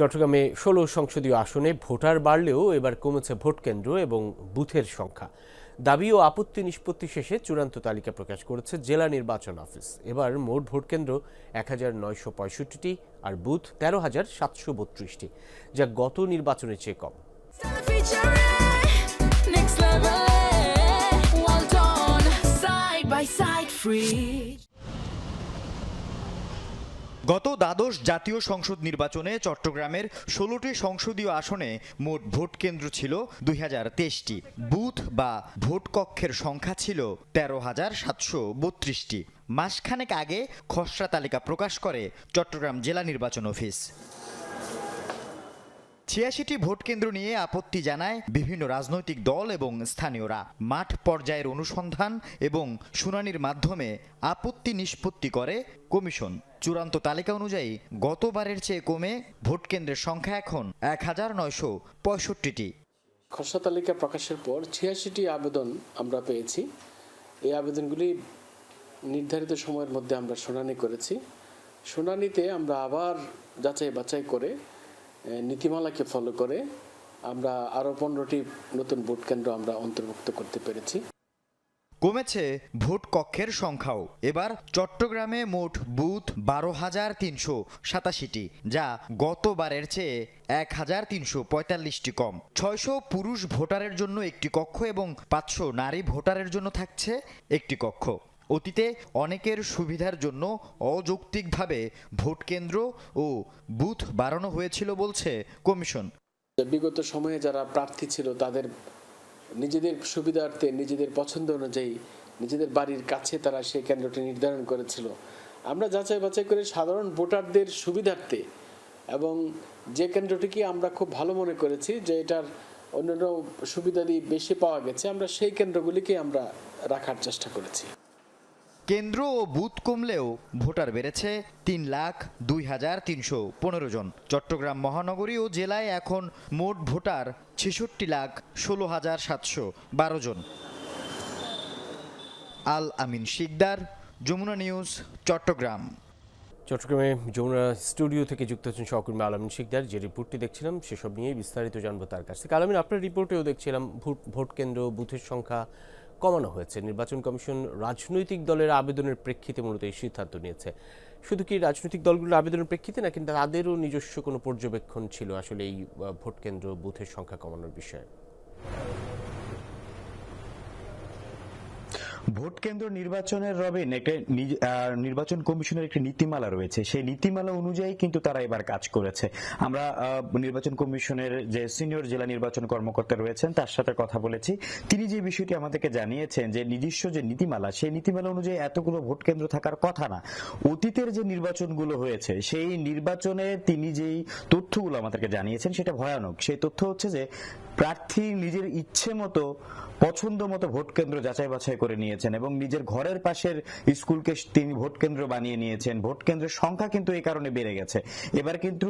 চট্টগ্রামে ষোলো সংসদীয় আসনে ভোটার বাড়লেও এবার কমেছে ভোট কেন্দ্র এবং বুথের সংখ্যা। দাবি ও আপত্তি নিষ্পত্তি শেষে চূড়ান্ত তালিকা প্রকাশ করেছে জেলা নির্বাচন অফিস। এবার মোট ভোট কেন্দ্র এক হাজার নয়শো পঁয়ষট্টিটি আর বুথ তেরো হাজার সাতশো বত্রিশটি, যা গত নির্বাচনের চেয়ে কম। Free. গত দ্বাদশ জাতীয় সংসদ নির্বাচনে চট্টগ্রামের ষোলোটি সংসদীয় আসনে মোট ভোট কেন্দ্র ছিল দুই হাজার তেইশটি। বুথ বা ভোট কক্ষের সংখ্যা ছিল তেরো হাজার সাতশো বত্রিশটি। মাসখানেক আগে খসড়া তালিকা প্রকাশ করে চট্টগ্রাম জেলা নির্বাচন অফিস। ছিয়াশিটি ভোট কেন্দ্র নিয়ে আপত্তি জানায় বিভিন্ন রাজনৈতিক দল এবং স্থানীয়রা। মাঠ পর্যায়ের অনুসন্ধান এবং শুনানির মাধ্যমে আপত্তি নিষ্পত্তি করে কমিশন। চূড়ান্ত তালিকা অনুযায়ী গতবারের চেয়ে কমে ভোট কেন্দ্রের সংখ্যা এখন এক হাজার নয়শো পঁয়ষট্টিটি। খসড়া তালিকা প্রকাশের পর ছিয়াশিটি আবেদন আমরা পেয়েছি। এই আবেদনগুলি নির্ধারিত সময়ের মধ্যে আমরা শুনানি করেছি। শুনানিতে আমরা আবার যাচাই বাছাই করে নীতিমালাকে ফলো করে আমরা আরও পনেরোটি নতুন ভোট কেন্দ্র আমরা অন্তর্ভুক্ত করতে পেরেছি। কমেছে ভোট কক্ষের সংখ্যাও। এবার চট্টগ্রামে মোট বুথ বারো হাজার তিনশো সাতাশিটি, যা গতবারের চেয়ে এক হাজার তিনশো পঁয়তাল্লিশটি কম। ছয়শো পুরুষ ভোটারের জন্য একটি কক্ষ এবং পাঁচশো নারী ভোটারের জন্য থাকছে একটি কক্ষ। অতীতে অনেকের সুবিধার জন্য অযৌক্তিকভাবে ভোট কেন্দ্র ও বুথ বাড়ানো হয়েছিল বলছে কমিশন। বিগত সময়ে যারা প্রার্থী ছিল তাদের নিজেদের সুবিধার্থে, নিজেদের পছন্দ অনুযায়ী নিজেদের বাড়ির কাছে তারা সেই কেন্দ্রটি নির্ধারণ করেছিল। আমরা যাচাই বাছাই করে সাধারণ ভোটারদের সুবিধার্থে এবং যে কেন্দ্রটিকে আমরা খুব ভালো মনে করেছি যে এটার অন্যান্য সুবিধাদি বেশি পাওয়া গেছে, আমরা সেই কেন্দ্রগুলিকে আমরা রাখার চেষ্টা করেছি। কেন্দ্র ও বুথ কমলেও ভোটার বেড়েছে তিন লাখ দুই হাজার তিনশো পনেরো জন। চট্টগ্রাম মহানগরী ও জেলায় এখন মোট ভোটার ছেষট্টি লাখ ষোলো হাজার সাতশো বারো জন। আল আমিন শিকদার, যমুনা নিউজ, চট্টগ্রাম। চট্টগ্রামে যমুনা স্টুডিও থেকে যুক্ত হচ্ছেন সহকর্মী আলামিন শিকদার। যে রিপোর্টটি দেখছিলাম, সেসব নিয়েই বিস্তারিত জানব তার কাছ থেকে। আলামিন আপনার রিপোর্টেও দেখছিলাম, ভোট ভোট কেন্দ্র, বুথের সংখ্যা কমানো হয়েছে। নির্বাচন কমিশন রাজনৈতিক দলের আবেদনের প্রেক্ষিতে মূলত এই সিদ্ধান্ত নিয়েছে। শুধু কি রাজনৈতিক দলগুলোর আবেদনের প্রেক্ষিতে না কিন্তু তাদেরও নিজস্ব কোনো পর্যবেক্ষণ ছিল আসলে এই ভোট কেন্দ্র বুথের সংখ্যা কমানোর বিষয়ে? ভোট কেন্দ্র নির্বাচনের একটা নির্বাচন কমিশনের একটি নীতিমালা রয়েছে। সেই নীতিমালা অনুযায়ী কিন্তু তারা এবার কাজ করেছে। আমরা নির্বাচন কমিশনের যে সিনিয়র জেলা নির্বাচন কর্মকর্তা রয়েছেন, তার সাথে কথা বলেছি। তিনি যে বিষয়টি আমাদেরকে জানিয়েছেন যে নিজস্ব যে নীতিমালা, সেই নীতিমালা অনুযায়ী এতগুলো ভোট কেন্দ্র থাকার কথা না। অতীতের যে নির্বাচনগুলো হয়েছে, সেই নির্বাচনে তিনি যেই তথ্যগুলো আমাদেরকে জানিয়েছেন, সেটা ভয়ানক। সেই তথ্য হচ্ছে যে, প্রার্থী নিজের ইচ্ছে মতো, পছন্দ মতো ভোট কেন্দ্র যাচাই বাছাই করে নিয়েছেন এবং নিজের ঘরের পাশের স্কুলকে তিনি ভোট কেন্দ্র বানিয়ে নিয়েছেন। ভোট কেন্দ্রের সংখ্যা কিন্তু এই কারণে বেড়ে গেছে। এবার কিন্তু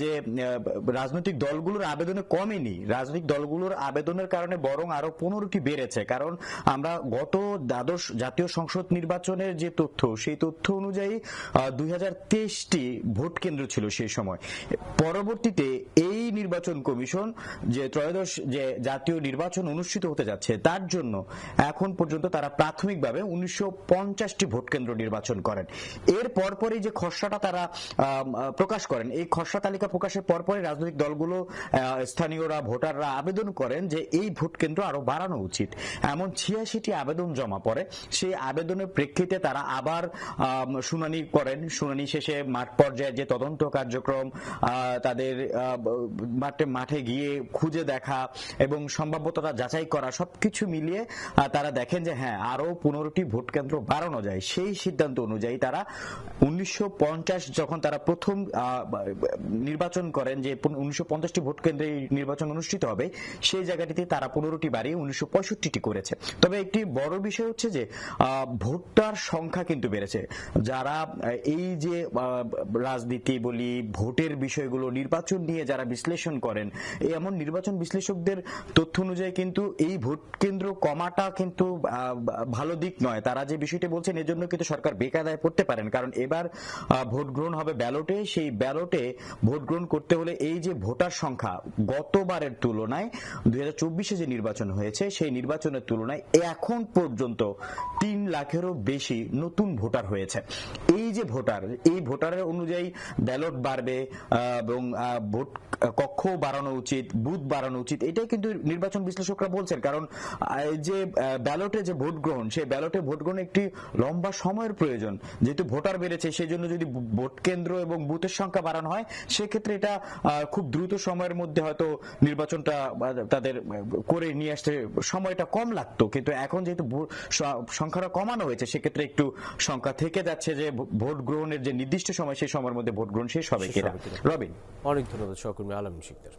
যে রাজনৈতিক দলগুলোর আবেদনে কমেনি। রাজনৈতিক দলগুলোর আবেদনের কারণে বরং আরও পনেরোটি বেড়েছে। কারণ আমরা গত দ্বাদশ জাতীয় সংসদ নির্বাচনের যে তথ্য, সেই তথ্য অনুযায়ী দুই ভোট কেন্দ্র ছিল সেই সময়। পরবর্তীতে এই নির্বাচন কমিশন, যে ত্রয়োদশ, যে জাতীয় নির্বাচন অনুষ্ঠিত হতে যাচ্ছে, তার জন্য এখন পর্যন্ত তারা প্রাথমিকভাবে উনিশশো পঞ্চাশটি ভোট কেন্দ্র নির্বাচন করেন। এর পরপরই যে খসড়াটা তারা প্রকাশ করেন, এই খসড়া তালিকা প্রকাশের পরপরই রাজনৈতিক দলগুলো স্থানীয়রা, ভোটাররা আবেদন করেন যে এই ভোট কেন্দ্র আরও বাড়ানো উচিত। এমন ছিয়াশিটি আবেদন জমা পড়ে, সেই আবেদনের প্রেক্ষিতে তারা আবার শুনানি করেন। শুনানি শেষে মাঠ পর্যায়ে যে তদন্ত কার্যক্রম তাদের মাঠে মাঠে গিয়ে খুঁজে দেখা এবং সম্ভাব্যতা যাচাই করা সবকিছু মিলিয়ে তারা দেখেন যে হ্যাঁ আরও পনেরোটি ভোট কেন্দ্র বাড়ানো যায়। সেই সিদ্ধান্ত অনুযায়ী তারা উনিশশো পঞ্চাশ যখন তারা প্রথম নির্বাচন করেন যে উনিশশো ভোট কেন্দ্রে নির্বাচন অনুষ্ঠিত হবে, সেই জায়গাটিতে তারা পনেরোটি বাড়িয়ে উনিশশো করেছে। তবে একটি বড় বিষয় হচ্ছে যে ভোটার সংখ্যা কিন্তু বেড়েছে। যারা এই যে রাজনীতি বলি, ভোটের বিষয়গুলো, নির্বাচন নিয়ে যারা বিশ্লেষণ করেন এমন নির্বাচন বিশ্লেষকদের তথ্য অনুযায়ী কিন্তু এই ভোট কেন্দ্র কমাটা কিন্তু ভালো দিক নয়। তারা যে বিষয়টি বলছেন এজন্য কিন্তু সরকার বেকায়দায় পড়তে পারেন। কারণ এবার ভোট গ্রহণ হবে ব্যালটে। সেই ব্যালটে ভোট গ্রহণ করতে হলে এই যে ভোটার সংখ্যা গতবারের তুলনায়, দুই হাজার যে নির্বাচন হয়েছে, সেই নির্বাচনের তুলনায় এখন পর্যন্ত তিন লাখেরও বেশি নতুন ভোটার হয়েছে। এই যে ভোটার, এই ভোটারের অনুযায়ী ব্যালট বাড়বে এবং ভোট কক্ষ বাড়ানো উচিত, বুথ বাড়ানো উচিত, এটাই কিন্তু নির্বাচন বিশ্লেষকরা বলছেন। কারণ যে ব্যালটে যে ভোট গ্রহণ সেই ব্যালটে ভোট গ্রহণ একটি লম্বা সময়ের প্রয়োজন। যেহেতু ভোটার বেড়েছে সেই জন্য যদি ভোট কেন্দ্র এবং বুথের সংখ্যা বাড়ানো হয় সেক্ষেত্রে এটা খুব দ্রুত সময়ের মধ্যে হয়তো নির্বাচনটা তাদের করে নিয়ে আসতে সময়টা কম লাগতো। কিন্তু এখন যেহেতু সংখ্যাটা কমানো হয়েছে সেক্ষেত্রে একটু সংখ্যা থেকে যাচ্ছে যে ভোট গ্রহণের যে নির্দিষ্ট সময় সেই সময়ের মধ্যে ভোট গ্রহণ শেষ হবে কিনা। রবিন? অনেক ধন্যবাদ সহকর্মী আলমিন শিকদার।